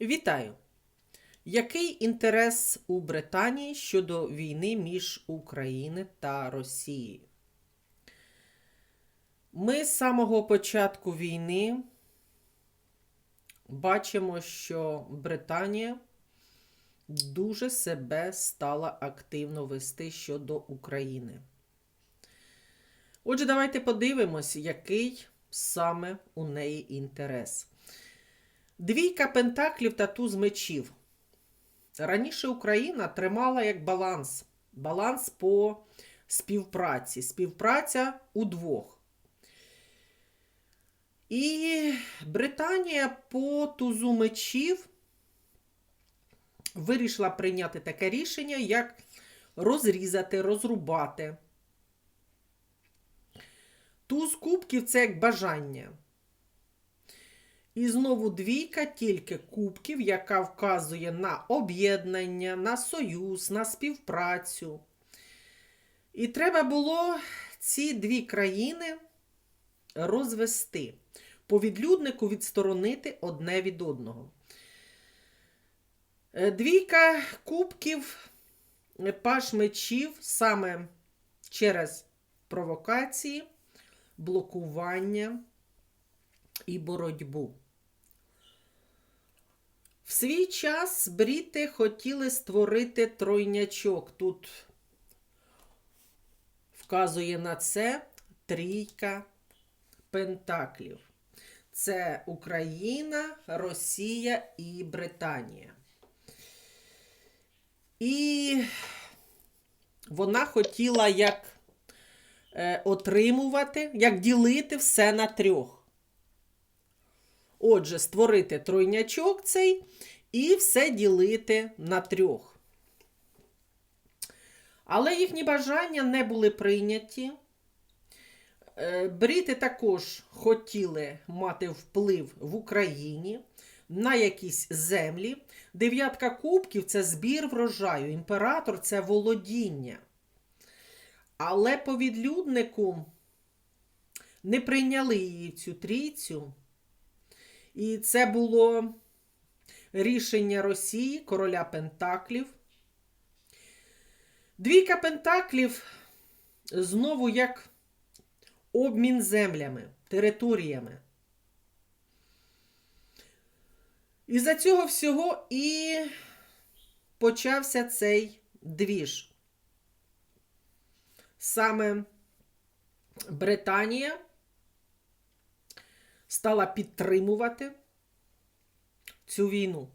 Вітаю! Який інтерес у Британії щодо війни між Україною та Росією? Ми з самого початку війни бачимо, що Британія дуже себе стала активно вести щодо України. Отже, давайте подивимось, який саме у неї інтерес. Двійка пентаклів та туз мечів. Раніше Україна тримала як баланс. Баланс по співпраці. Співпраця удвох. І Британія по тузу мечів вирішила прийняти таке рішення, як розрізати, розрубати. Туз кубків це як бажання. І знову двійка тільки кубків, яка вказує на об'єднання, на союз, на співпрацю. І треба було ці дві країни розвести, по відлюднику відсторонити одне від одного. Е, Двійка кубків, е, паш мечів саме через провокації, блокування і боротьбу. В свій час бріти хотіли створити тройнячок. Тут вказує на це трійка пентаклів. Це Україна, Росія і Британія. І вона хотіла як е, отримувати, як ділити все на трьох. Отже, створити тройнячок цей і все ділити на трьох. Але їхні бажання не були прийняті. Е, Бріти також хотіли мати вплив в Україні на якісь землі. Дев'ятка кубків це збір врожаю. Імператор це володіння. Але по відлюднику не прийняли її цю трійцю. І це було рішення Росії, короля Пентаклів. Двійка Пентаклів знову як обмін землями, територіями. І за цього всього і почався цей двіж. Саме Британія стала підтримувати цю війну.